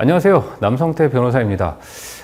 안녕하세요. 남성태 변호사입니다.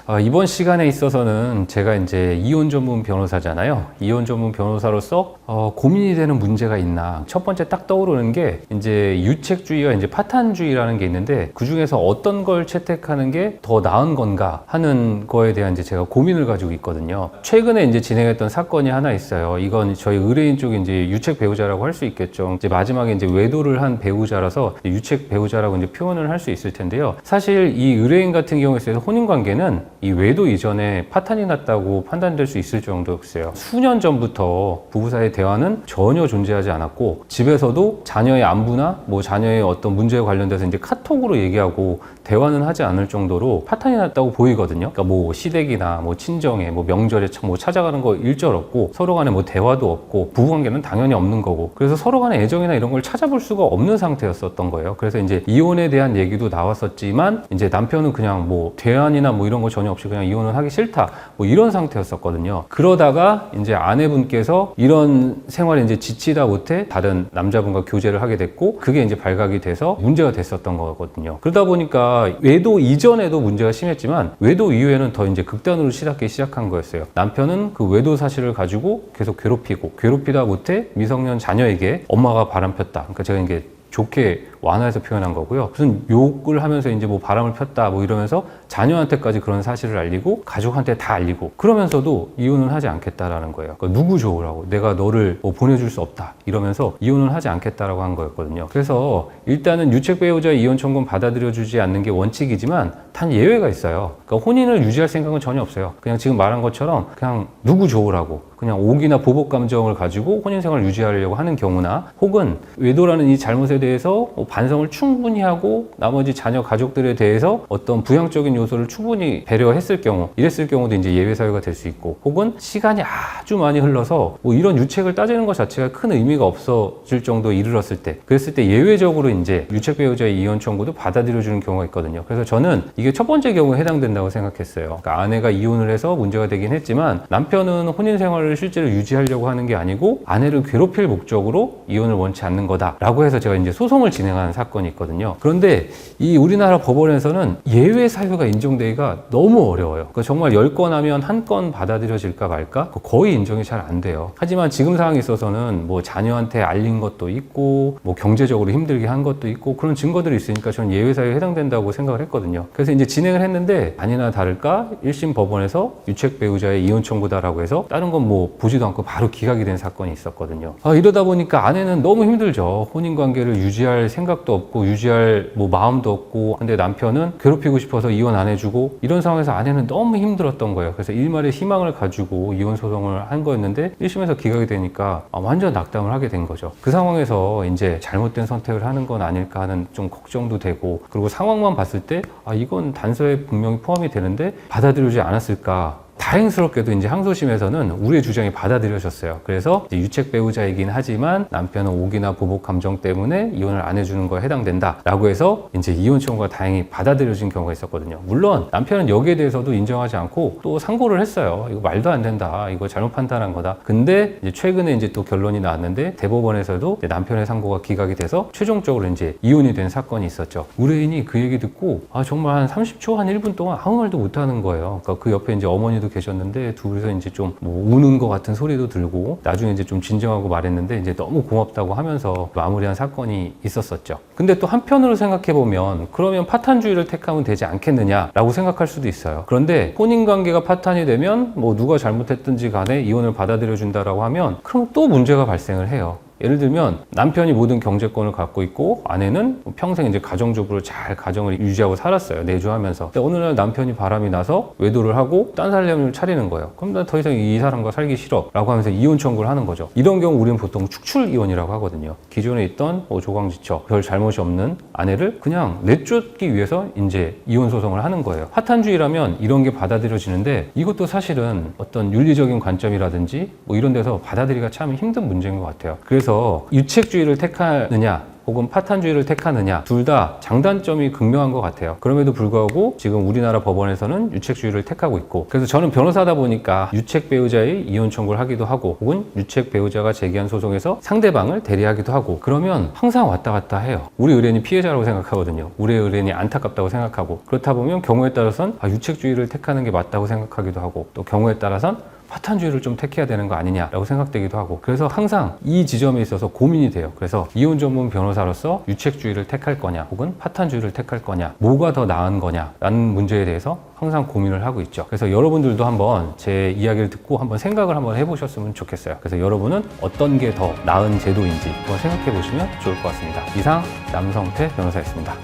아, 이번 시간에 있어서는 제가 이제 이혼 전문 변호사잖아요. 이혼 전문 변호사로서 어, 고민이 되는 문제가 있나. 첫 번째 딱 떠오르는 게 이제 유책주의와 이제 파탄주의라는 게 있는데 그 중에서 어떤 걸 채택하는 게 더 나은 건가 하는 거에 대한 이제 제가 고민을 가지고 있거든요. 최근에 이제 진행했던 사건이 하나 있어요. 이건 저희 의뢰인 쪽에 이제 유책 배우자라고 할 수 있겠죠. 이제 마지막에 이제 외도를 한 배우자라서 유책 배우자라고 이제 표현을 할 수 있을 텐데요. 사실 이 의뢰인 같은 경우에 있어서 혼인 관계는 이 외도 이전에 파탄이 났다고 판단될 수 있을 정도였어요. 수년 전부터 부부 사이의 대화는 전혀 존재하지 않았고 집에서도 자녀의 안부나 뭐 자녀의 어떤 문제에 관련돼서 이제 카톡으로 얘기하고 대화는 하지 않을 정도로 파탄이 났다고 보이거든요. 그러니까 뭐 시댁이나 뭐 친정에 뭐 명절에 참뭐 찾아가는 거 일절 없고 서로 간에 뭐 대화도 없고 부부 관계는 당연히 없는 거고 그래서 서로 간의 애정이나 이런 걸 찾아볼 수가 없는 상태였었던 거예요. 그래서 이제 이혼에 대한 얘기도 나왔었지만 이제 남편은 그냥 뭐 대안이나 뭐 이런 거 전혀 없이 그냥 이혼을 하기 싫다 뭐 이런 상태였었거든요. 그러다가 이제 아내분께서 이런 생활에 이제 지치다 못해 다른 남자분과 교제를 하게 됐고 그게 이제 발각이 돼서 문제가 됐었던 거거든요. 그러다 보니까 외도 이전에도 문제가 심했지만 외도 이후에는 더 이제 극단으로 시작하기 시작한 거였어요. 남편은 그 외도 사실을 가지고 계속 괴롭히고 괴롭히다 못해 미성년 자녀에게 엄마가 바람폈다. 그러니까 제가 이게 좋게 완화해서 표현한 거고요. 무슨 욕을 하면서 이제 뭐 바람을 폈다 뭐 이러면서 자녀한테까지 그런 사실을 알리고 가족한테 다 알리고 그러면서도 이혼은 하지 않겠다라는 거예요. 그러니까 누구 좋으라고 내가 너를 뭐 보내줄 수 없다 이러면서 이혼은 하지 않겠다라고 한 거였거든요. 그래서 일단은 유책 배우자의 이혼 청구는 받아들여주지 않는 게 원칙이지만 단 예외가 있어요. 그러니까 혼인을 유지할 생각은 전혀 없어요. 그냥 지금 말한 것처럼 그냥 누구 좋으라고 그냥 옥이나 보복 감정을 가지고 혼인 생활을 유지하려고 하는 경우나 혹은 외도라는 이 잘못에 대해서 뭐 반성을 충분히 하고 나머지 자녀 가족들에 대해서 어떤 부양적인 요소를 충분히 배려했을 경우 이랬을 경우도 이제 예외 사유가 될 수 있고 혹은 시간이 아주 많이 흘러서 뭐 이런 유책을 따지는 것 자체가 큰 의미가 없어질 정도에 이르렀을 때 그랬을 때 예외적으로 이제 유책 배우자의 이혼 청구도 받아들여 주는 경우가 있거든요. 그래서 저는 이게 첫 번째 경우에 해당된다고 생각했어요. 그러니까 아내가 이혼을 해서 문제가 되긴 했지만 남편은 혼인 생활 을 실제로 유지하려고 하는 게 아니고 아내를 괴롭힐 목적으로 이혼을 원치 않는 거다라고 해서 제가 이제 소송을 진행한 사건이 있거든요. 그런데 이 우리나라 법원에서는 예외 사유가 인정되기가 너무 어려워요. 그러니까 정말 10건 하면 한 건 받아들여질까 말까? 거의 인정이 잘 안 돼요. 하지만 지금 상황에 있어서는 뭐 자녀한테 알린 것도 있고 뭐 경제적으로 힘들게 한 것도 있고 그런 증거들이 있으니까 저는 예외 사유에 해당된다고 생각을 했거든요. 그래서 이제 진행을 했는데 아니나 다를까 1심 법원에서 유책 배우자의 이혼 청구다라고 해서 다른 건뭐 보지도 않고 바로 기각이 된 사건이 있었거든요. 아, 이러다 보니까 아내는 너무 힘들죠. 혼인 관계를 유지할 생각도 없고 유지할 뭐 마음도 없고 근데 남편은 괴롭히고 싶어서 이혼 안 해주고 이런 상황에서 아내는 너무 힘들었던 거예요. 그래서 일말의 희망을 가지고 이혼 소송을 한 거였는데 1심에서 기각이 되니까 아, 완전 낙담을 하게 된 거죠. 그 상황에서 이제 잘못된 선택을 하는 건 아닐까 하는 좀 걱정도 되고 그리고 상황만 봤을 때 아, 이건 단서에 분명히 포함이 되는데 받아들여지지 않았을까 다행스럽게도 이제 항소심에서는 우리의 주장이 받아들여졌어요. 그래서 유책 배우자이긴 하지만 남편은 옥이나 보복 감정 때문에 이혼을 안 해주는 거에 해당된다라고 해서 이제 이혼 청구가 다행히 받아들여진 경우가 있었거든요. 물론 남편은 여기에 대해서도 인정하지 않고 또 상고를 했어요. 이거 말도 안 된다. 이거 잘못 판단한 거다. 근데 이제 최근에 이제 또 결론이 나왔는데 대법원에서도 남편의 상고가 기각이 돼서 최종적으로 이제 이혼이 된 사건이 있었죠. 의뢰인이 그 얘기 듣고 아 정말 한 30초 한 1분 동안 아무 말도 못 하는 거예요. 그러니까 그 옆에 이제 어머니도 계셨는데 둘이서 이제 좀 뭐 우는 것 같은 소리도 들고 나중에 이제 좀 진정하고 말했는데 이제 너무 고맙다고 하면서 마무리한 사건이 있었었죠. 근데 또 한편으로 생각해 보면 그러면 파탄주의를 택하면 되지 않겠느냐라고 생각할 수도 있어요. 그런데 혼인 관계가 파탄이 되면 뭐 누가 잘못했든지 간에 이혼을 받아들여 준다라고 하면 그럼 또 문제가 발생을 해요. 예를 들면 남편이 모든 경제권을 갖고 있고 아내는 평생 이제 가정주부로 잘 가정을 유지하고 살았어요. 내조하면서. 근데 어느 날 남편이 바람이 나서 외도를 하고 딴 살림을 차리는 거예요. 그럼 난 더 이상 이 사람과 살기 싫어 라고 하면서 이혼 청구를 하는 거죠. 이런 경우 우리는 보통 축출 이혼이라고 하거든요. 기존에 있던 뭐 조강지처 별 잘못이 없는 아내를 그냥 내쫓기 위해서 이제 이혼 소송을 하는 거예요. 파탄주의라면 이런 게 받아들여지는데 이것도 사실은 어떤 윤리적인 관점이라든지 뭐 이런 데서 받아들이기가 참 힘든 문제인 것 같아요. 그래 서 유책주의를 택하느냐 혹은 파탄주의를 택하느냐 둘 다 장단점이 극명한 것 같아요. 그럼에도 불구하고 지금 우리나라 법원에서는 유책주의를 택하고 있고 그래서 저는 변호사다 보니까 유책 배우자의 이혼 청구를 하기도 하고 혹은 유책 배우자가 제기한 소송에서 상대방을 대리하기도 하고 그러면 항상 왔다 갔다 해요. 우리 의뢰인이 피해자라고 생각하거든요. 우리 의뢰인이 안타깝다고 생각하고 그렇다 보면 경우에 따라선 아, 유책주의를 택하는 게 맞다고 생각하기도 하고 또 경우에 따라선 파탄주의를 좀 택해야 되는 거 아니냐라고 생각되기도 하고 그래서 항상 이 지점에 있어서 고민이 돼요. 그래서 이혼 전문 변호사로서 유책주의를 택할 거냐 혹은 파탄주의를 택할 거냐 뭐가 더 나은 거냐라는 문제에 대해서 항상 고민을 하고 있죠. 그래서 여러분들도 한번 제 이야기를 듣고 한번 생각을 한번 해보셨으면 좋겠어요. 그래서 여러분은 어떤 게 더 나은 제도인지 한번 생각해 보시면 좋을 것 같습니다. 이상 남성태 변호사였습니다.